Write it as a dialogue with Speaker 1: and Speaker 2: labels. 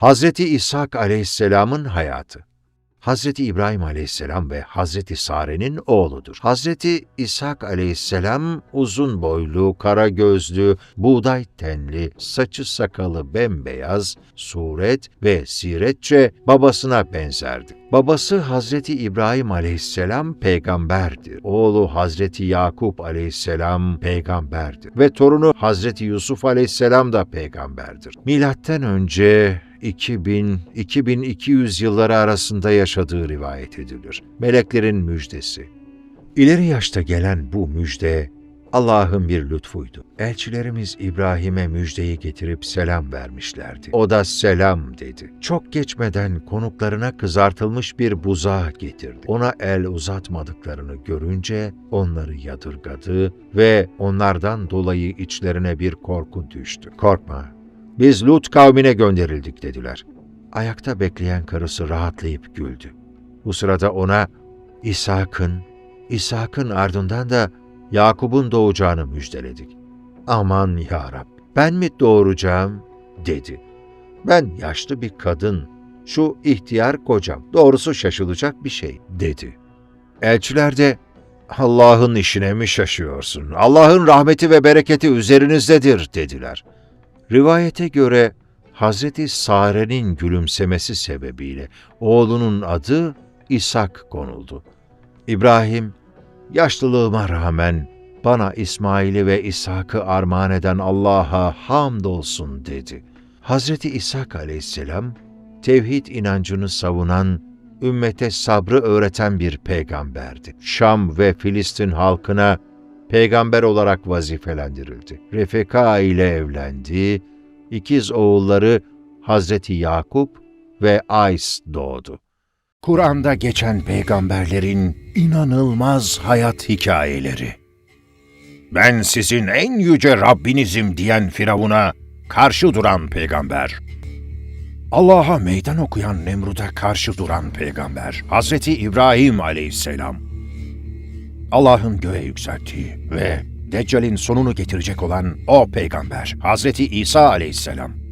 Speaker 1: Hazreti İshak aleyhisselamın hayatı. Hazreti İbrahim aleyhisselam ve Hazreti Sare'nin oğludur. Hazreti İshak aleyhisselam uzun boylu, kara gözlü, buğday tenli, saçı sakalı bembeyaz, suret ve siretçe babasına benzerdi. Babası Hazreti İbrahim aleyhisselam peygamberdir. Oğlu Hazreti Yakup aleyhisselam peygamberdir. Ve torunu Hazreti Yusuf aleyhisselam da peygamberdir. Milattan önce 2000-2200 yılları arasında yaşadığı rivayet edilir. Meleklerin müjdesi. İleri yaşta gelen bu müjde Allah'ın bir lütfuydu. Elçilerimiz İbrahim'e müjdeyi getirip selam vermişlerdi. O da selam dedi. Çok geçmeden konuklarına kızartılmış bir buzağı getirdi. Ona el uzatmadıklarını görünce onları yadırgadı ve onlardan dolayı içlerine bir korku düştü. Korkma, biz Lut kavmine gönderildik dediler. Ayakta bekleyen karısı rahatlayıp güldü. Bu sırada ona İshak'ın, İshak'ın ardından da Yakup'un doğacağını müjdeledik. Aman ya Rab, ben mi doğuracağım? dedi. Ben yaşlı bir kadın, şu ihtiyar kocam, doğrusu şaşılacak bir şey, dedi. Elçiler de, Allah'ın işine mi şaşıyorsun? Allah'ın rahmeti ve bereketi üzerinizdedir, dediler. Rivayete göre Hazreti Sare'nin gülümsemesi sebebiyle oğlunun adı İshak konuldu. İbrahim, yaşlılığıma rağmen bana İsmail'i ve İshak'ı armağan eden Allah'a hamdolsun dedi. Hazreti İshak aleyhisselam, tevhid inancını savunan, ümmete sabrı öğreten bir peygamberdi. Şam ve Filistin halkına peygamber olarak vazifelendirildi. Refeka ile evlendi, ikiz oğulları Hazreti Yakup ve Ays doğdu. Kur'an'da geçen peygamberlerin inanılmaz hayat hikayeleri. Ben sizin en yüce Rabbinizim diyen Firavun'a karşı duran peygamber. Allah'a meydan okuyan Nemrut'a karşı duran peygamber. Hazreti İbrahim aleyhisselam. Allah'ın göğe yükselttiği ve Deccal'in sonunu getirecek olan o peygamber. Hazreti İsa aleyhisselam.